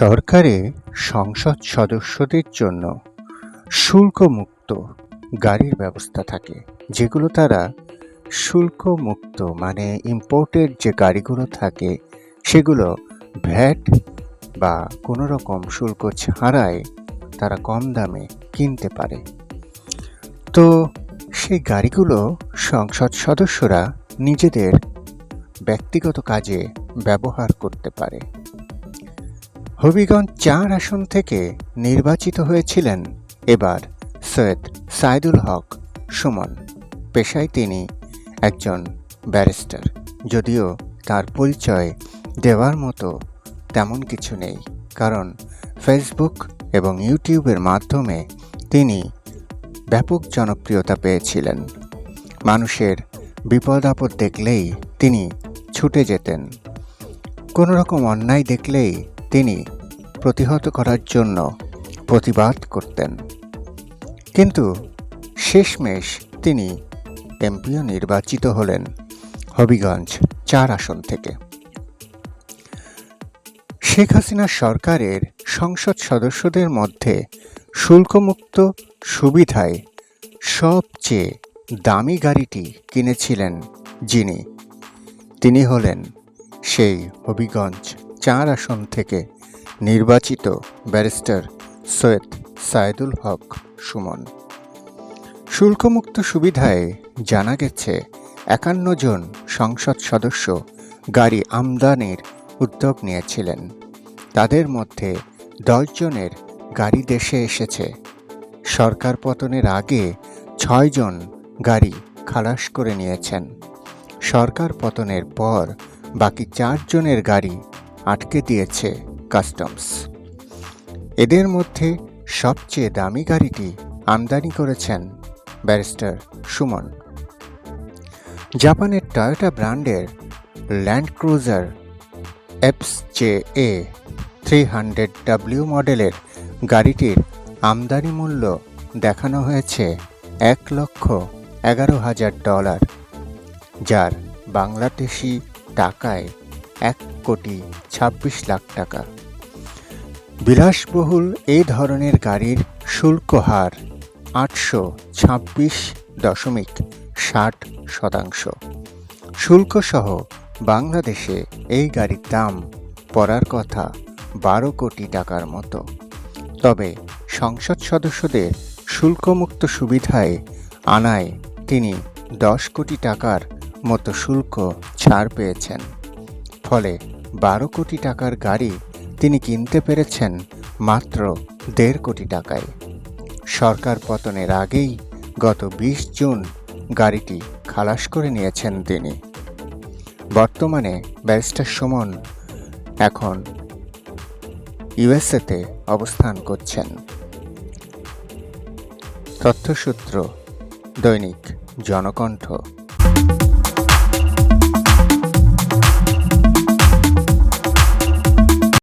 সরকারে সংসদ সদস্যদের জন্য শুল্কমুক্ত গাড়ির ব্যবস্থা থাকে, যেগুলো তারা শুল্কমুক্ত মানে ইম্পোর্টেড যে গাড়িগুলো থাকে, সেগুলো ভ্যাট বা কোনো রকম শুল্ক ছাড়াই তারা কম দামে কিনতে পারে। তো সেই গাড়িগুলো সংসদ সদস্যরা নিজেদের ব্যক্তিগত কাজে ব্যবহার করতে পারে। হবিগঞ্জ চার আসন থেকে নির্বাচিত হয়েছিলেন এবার সৈয়দ সাইদুল হক সুমন। পেশায় তিনি একজন ব্যারিস্টার। যদিও তার পরিচয় দেওয়ার মতো তেমন কিছু নেই, কারণ ফেসবুক এবং ইউটিউবের মাধ্যমে তিনি ব্যাপক জনপ্রিয়তা পেয়েছিলেন। মানুষের বিপদ আপদ দেখলেই তিনি ছুটে যেতেন। কোনো রকম অন্যায় দেখলেই তিনি প্রতিহত করার জন্য প্রতিবাদ করতেন। কিন্তু শেষমেশ তিনি এমপিও নির্বাচিত হলেন হবিগঞ্জ চার আসন থেকে। শেখ হাসিনা সরকারের সংসদ সদস্যদের মধ্যে শুল্কমুক্ত সুবিধায় সবচেয়ে দামি গাড়িটি কিনেছিলেন যিনি। তিনি হলেন সেই হবিগঞ্জ চার আসন থেকে নির্বাচিত ব্যারিস্টার সৈয়দ সাইদুল হক সুমন। শুল্কমুক্ত সুবিধায় জানা গেছে, একান্ন জন সংসদ সদস্য গাড়ি আমদানির উদ্যোগ নিয়েছিলেন। তাদের মধ্যে দশজনের গাড়ি দেশে এসেছে। সরকার পতনের আগে ছয়জন গাড়ি খালাস করে নিয়েছেন। সরকার পতনের পর বাকি চারজনের গাড়ি আটকে দিয়েছে কাস্টমস। এদের মধ্যে সবচেয়ে দামি গাড়িটি আমদানি করেছেন ব্যারিস্টার সুমন। জাপানের টয়োটা ব্র্যান্ডের land cruiser apps J A three hundred W মডেলের গাড়িটির আমদানি মূল্য দেখানো হয়েছে এক লক্ষ এগারো হাজার ডলার, যার বাংলাদেশি টাকায় এক কোটি ছাব্বিশ লাখ টাকা। বিলাসবহুল এই ধরনের গাড়ির শুল্ক হার আটশো ছাব্বিশ দশমিক ষাট শতাংশ। শুল্কসহ বাংলাদেশে এই গাড়ির দাম পড়ার কথা বারো কোটি টাকার মতো। তবে সংসদ সদস্যদের শুল্কমুক্ত সুবিধায় আনায় তিনি দশ কোটি টাকার মতো শুল্ক ছাড় পেয়েছেন। ফলে বারো কোটি টাকার গাড়ি তিনি কিনতে পেরেছেন মাত্র দেড় কোটি টাকায়। সরকার পতনের আগেই গত বিশ জুন গাড়িটি খালাস করে নিয়েছেন তিনি। বর্তমানে ব্যারিস্টার সুমন এখন ইউএসএতে অবস্থান করছেন। তথ্যসূত্র দৈনিক জনকণ্ঠ।